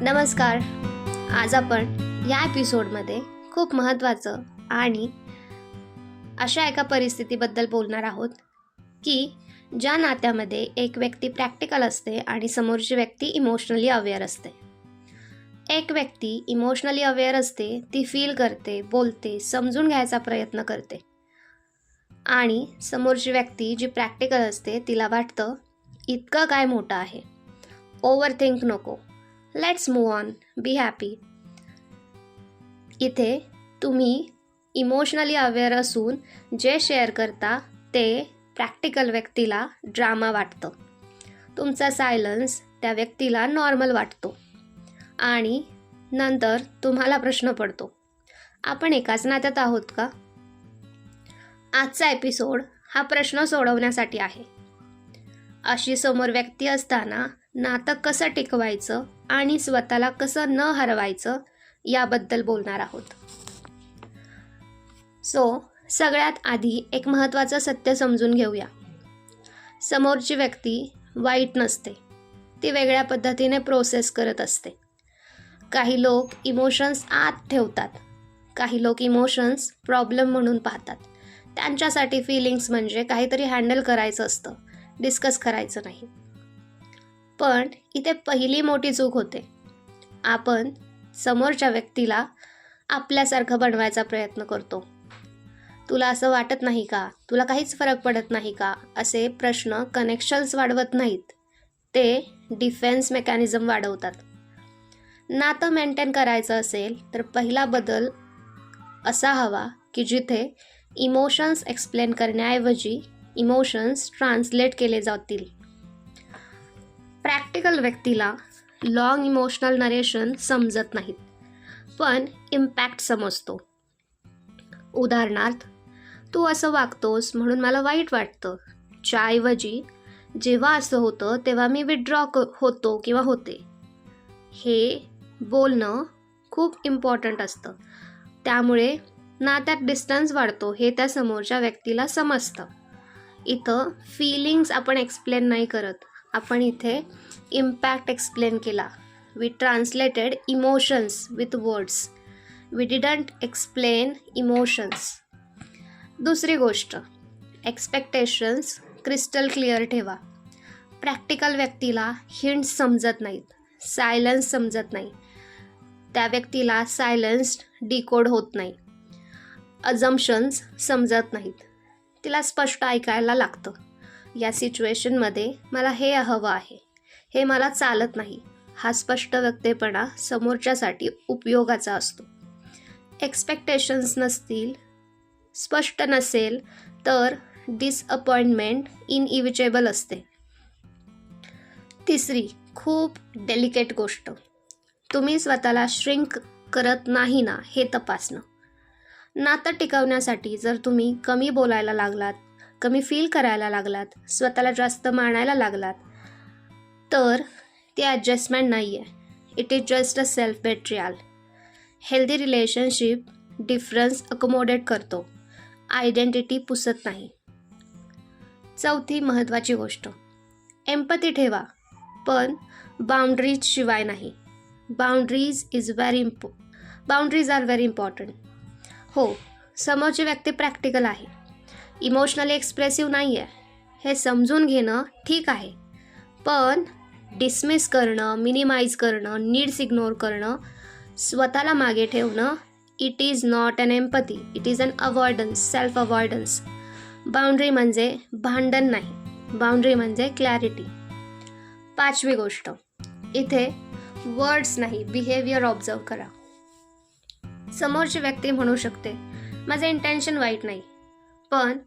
नमस्कार. आज आपण या एपिसोडमध्ये खूप महत्त्वाचं आणि अशा एका परिस्थितीबद्दल बोलणार आहोत की ज्या नात्यामध्ये एक व्यक्ती प्रॅक्टिकल असते आणि समोरची व्यक्ती इमोशनली अवेअर असते. एक व्यक्ती इमोशनली अवेअर असते ती फील करते बोलते समजून घ्यायचा प्रयत्न करते. आणि समोरची व्यक्ती जी प्रॅक्टिकल असते तिला वाटतं इतकं काय मोठं आहे. ओव्हर थिंक नको. Let's move on be happy इथे तुम्ही इमोशनली अवेअर असून जे शेअर करता ते प्रॅक्टिकल व्यक्तीला ड्रामा वाटतं. तुमचा सायलन्स त्या व्यक्तीला नॉर्मल वाटतो. आणि नंतर तुम्हाला प्रश्न पडतो. आपण एकाच नात्यात आहोत का? आजचा एपिसोड हा प्रश्न सोडवण्यासाठी आहे. अशी समोर व्यक्ती असताना नातं कसं टिकवायचं आणि स्वतःला कसं न हरवायचं याबद्दल बोलणार आहोत. सो सगळ्यात आधी एक महत्त्वाचं सत्य समजून घेऊया. समोरची व्यक्ती वाईट नसते. ती वेगळ्या पद्धतीने प्रोसेस करत असते. काही लोक इमोशन्स आत ठेवतात. काही लोक इमोशन्स प्रॉब्लेम म्हणून पाहतात. त्यांच्यासाठी फिलिंग्स म्हणजे काहीतरी हँडल करायचं असतं. डिस्कस करायचं नाही. पण इथे पहिली मोठी चूक होते. आपण समोरच्या व्यक्तीला आपल्यासारखं बनवायचा प्रयत्न करतो. तुला असं वाटत नाही का? तुला काहीच फरक पडत नाही का? असे प्रश्न कनेक्शन्स वाढवत नाहीत. ते डिफेन्स मेकॅनिझम वाढवतात. नातं मेंटेन करायचं असेल तर पहिला बदल असा हवा की जिथे इमोशन्स एक्सप्लेन करण्याऐवजी इमोशन्स ट्रान्सलेट केले जातील. प्रॅक्टिकल व्यक्तीला लॉंग इमोशनल नरेशन समजत नाहीत. पण इम्पॅक्ट समजतो. उदाहरणार्थ तू असं वागतोस म्हणून मला वाईट वाटतं. च्याऐवजी जेव्हा असं होतं तेव्हा मी विड्रॉ क होतो किंवा होते. हे बोलणं खूप इम्पॉर्टंट असतं. त्यामुळे नात्यात डिस्टन्स वाढतो हे त्या समोरच्या व्यक्तीला समजतं. इथं फिलिंग्स आपण एक्सप्लेन नाही करत. आपण इथे इम्पॅक्ट एक्सप्लेन केला. We translated emotions with words we didn't explain emotions दुसरी गोष्ट. एक्सपेक्टेशन्स क्रिस्टल क्लिअर ठेवा. प्रॅक्टिकल व्यक्तीला हिंट्स समजत नाहीत. सायलन्स समजत नाही. त्या व्यक्तीला सायलन्स्ड डिकोड होत नाही. अजम्पशन्स समजत नाहीत. तिला स्पष्ट ऐकायला लागतं. या सिच्युएशनमध्ये मला हे हवं आहे. हे मला चालत नाही. हा स्पष्ट व्यक्तेपणा समोरच्यासाठी उपयोगाचा असतो. एक्सपेक्टेशन्स नसतील स्पष्ट नसेल तर डिसअपॉइंटमेंट इनइविचेबल असते. तिसरी खूप डेलिकेट गोष्ट. तुम्ही स्वतःला श्रिंक करत नाही ना हे तपासणं. नातं टिकवण्यासाठी जर तुम्ही कमी बोलायला लागलात कमी फील करायला लागलात स्वतःला जास्त मानायला लागलात. तर ती ॲडजस्टमेंट नाही आहे it is just a self betrayal healthy relationship difference accommodate करतो. आयडेंटिटी पुसत नाही. चौथी महत्त्वाची गोष्ट. एम्पती ठेवा. पण बाउंड्रीज शिवाय नाही. Boundaries is very impo boundaries are very important हो समोरची व्यक्ती प्रॅक्टिकल आहे. इमोशनली एक्सप्रेसिव्ह नाही आहे हे समजून घेणं ठीक आहे. पण डिसमिस करणं मिनिमाइज करणं नीड्स इग्नोर करणं स्वतःला मागे ठेवणं it is not an empathy it is an avoidance self avoidance boundary म्हणजे भांडण नाही. बाउंड्री म्हणजे क्लॅरिटी पाचवी गोष्ट. इथे वर्ड्स नाही बिहेवियर ऑब्झर्व करा. समोरची व्यक्ती म्हणू शकते माझं इंटेन्शन वाईट नाही. पण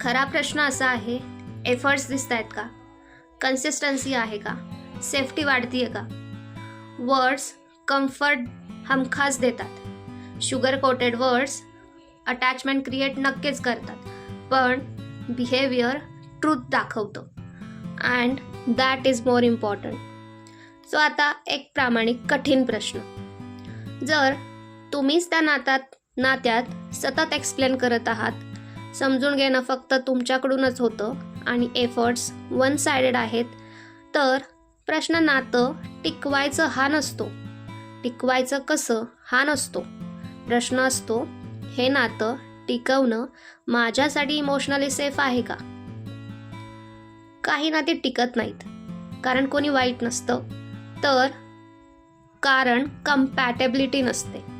खरा प्रश्न असा आहे एफर्ट्स दिसत आहेत का? कन्सिस्टन्सी आहे का? सेफ्टी वाढती आहे का? वर्ड्स कम्फर्ट हमखास देतात. Sugar coated words attachment create नक्कीच करतात. पण बिहेवियर ट्रूथ दाखवतो. And that is more important so आता एक प्रामाणिक कठीण प्रश्न. जर तुम्हीच त्या नात्यात नात्यात सतत एक्सप्लेन करत आहात समजून घेणं फक्त तुमच्याकडूनच होतं आणि एफर्ट्स वन सायडेड आहेत. तर प्रश्न नातं टिकवायचं हा नसतो. टिकवायचं कसं हा नसतो. प्रश्न असतो हे नातं टिकवणं माझ्यासाठी इमोशनली सेफ आहे का? काही नाती टिकत नाहीत कारण कोणी वाईट नसतं. तर कारण कम्पॅटेबिलिटी नसते.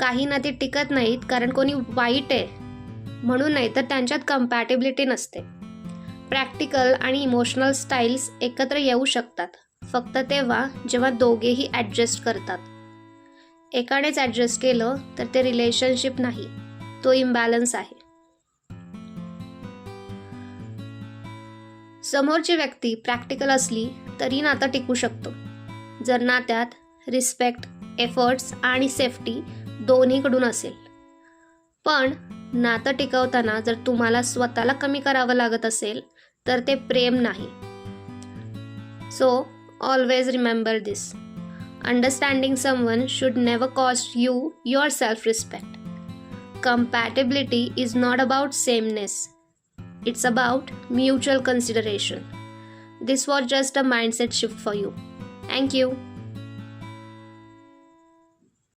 काही नाती टिकत नाहीत कारण कोणी वाईट आहे म्हणून नाही तर त्यांच्यात कम्पॅटेबिलिटी नसते. प्रॅक्टिकल आणि इमोशनल स्टाईल्स एकत्र येऊ शकतात. फक्त तेव्हा जेव्हा दोघेही ॲडजस्ट करतात. एकानेच ॲडजस्ट केलं तर ते रिलेशनशिप नाही. तो इम्बॅलन्स आहे. समोरची व्यक्ती प्रॅक्टिकल असली तरी नातं टिकू शकतो. जर नात्यात रिस्पेक्ट एफर्ट्स आणि सेफ्टी दोन्हीकडून असेल. पण नातं टिकवताना जर तुम्हाला स्वतःला कमी करावं लागत असेल तर ते प्रेम नाही. So always remember this understanding someone should never cost you your self respect compatibility is not about sameness it's about mutual consideration this was just a mindset shift for you thank you